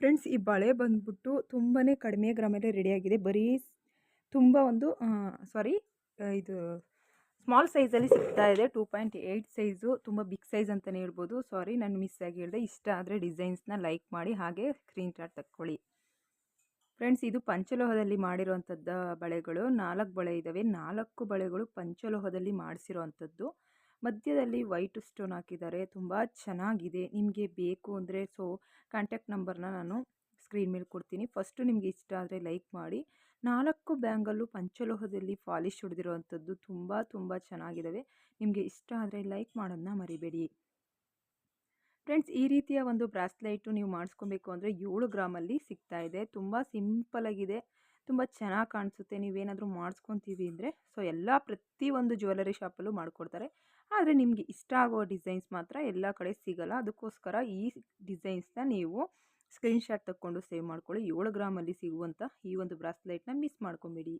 Friends, ಈ ಬಳೆ ಬಂದ್ಬಿಟ್ಟು ತುಂಬಾ ಕಡಿಮೆ ಗ್ರಾಮಲ್ಲೇ ರೆಡಿಯಾಗಿದೆ. ಬರೀ ತುಂಬ ಒಂದು ಸಾರಿ ಇದು ಸ್ಮಾಲ್ ಸೈಜಲ್ಲಿ ಸಿಗ್ತಾ ಇದೆ. ಟೂ ಪಾಯಿಂಟ್ ಏಯ್ಟ್ ಸೈಜು, ತುಂಬ ಬಿಗ್ ಸೈಜ್ ಅಂತಲೇ ಹೇಳ್ಬೋದು. ಸಾರಿ, ನಾನು ಮಿಸ್ ಆಗಿ ಹೇಳಿದೆ ಇಷ್ಟ ಆದರೆ ಡಿಸೈನ್ಸ್ನ ಲೈಕ್ ಮಾಡಿ, ಹಾಗೆ ಸ್ಕ್ರೀನ್ ಶಾಟ್ ತಕ್ಕೊಳ್ಳಿ. ಫ್ರೆಂಡ್ಸ್, ಇದು ಪಂಚಲೋಹದಲ್ಲಿ ಮಾಡಿರೋವಂಥದ್ದು ಬಳೆಗಳು. ನಾಲ್ಕು ಬಳೆ ಇದ್ದಾವೆ ನಾಲ್ಕು ಬಳೆಗಳು ಪಂಚಲೋಹದಲ್ಲಿ ಮಾಡಿಸಿರೋ ಅಂಥದ್ದು ಮಧ್ಯದಲ್ಲಿ ವೈಟ್ ಸ್ಟೋನ್ ಹಾಕಿದ್ದಾರೆ. ತುಂಬ ಚೆನ್ನಾಗಿದೆ. ನಿಮಗೆ ಬೇಕು ಅಂದರೆ ಸೊ ಕಾಂಟ್ಯಾಕ್ಟ್ ನಂಬರ್ನ ನಾನು ಸ್ಕ್ರೀನ್ ಮೇಲೆ ಕೊಡ್ತೀನಿ. ಫಸ್ಟು ನಿಮಗೆ ಇಷ್ಟ ಆದರೆ ಲೈಕ್ ಮಾಡಿ. ನಾಲ್ಕು ಬ್ಯಾಂಗಲ್ಲು ಪಂಚಲೋಹದಲ್ಲಿ ಪಾಲಿಶ್ ಹೊಡೆದಿರುವಂಥದ್ದು ತುಂಬ ತುಂಬ ಚೆನ್ನಾಗಿದ್ದಾವೆ. ನಿಮಗೆ ಇಷ್ಟ ಆದರೆ ಲೈಕ್ ಮಾಡೋದನ್ನ ಮರಿಬೇಡಿ. ಫ್ರೆಂಡ್ಸ್ ಈ ರೀತಿಯ ಒಂದು ಬ್ರಾಸ್ಲೈಟು ನೀವು ಮಾಡಿಸ್ಕೊಬೇಕು ಅಂದರೆ ಏಳು ಗ್ರಾಮಲ್ಲಿ ಸಿಗ್ತಾ ಇದೆ. ತುಂಬ ಸಿಂಪಲಾಗಿದೆ ತುಂಬ ಚೆನ್ನಾಗಿ ಕಾಣಿಸುತ್ತೆ. ನೀವೇನಾದರೂ ಮಾಡಿಸ್ಕೊತೀವಿ ಅಂದರೆ, ಸೊ ಎಲ್ಲ ಪ್ರತಿಯೊಂದು ಜ್ಯುವೆಲರಿ ಶಾಪಲ್ಲೂ ಮಾಡಿಕೊಡ್ತಾರೆ. ಆದರೆ ನಿಮಗೆ ಇಷ್ಟ ಆಗೋ ಡಿಸೈನ್ಸ್ ಮಾತ್ರ ಎಲ್ಲ ಕಡೆ ಸಿಗಲ್ಲ. ಅದಕ್ಕೋಸ್ಕರ ಈ ಡಿಸೈನ್ಸ್ನ ನೀವು ಸ್ಕ್ರೀನ್ಶಾಟ್ ತಗೊಂಡು ಸೇವ್ ಮಾಡ್ಕೊಳ್ಳಿ. ಏಳು ಗ್ರಾಮಲ್ಲಿ ಸಿಗುವಂಥ ಈ ಒಂದು ಬ್ರಾಸ್ಲೈಟ್ನ ಮಿಸ್ ಮಾಡ್ಕೊಬೇಡಿ.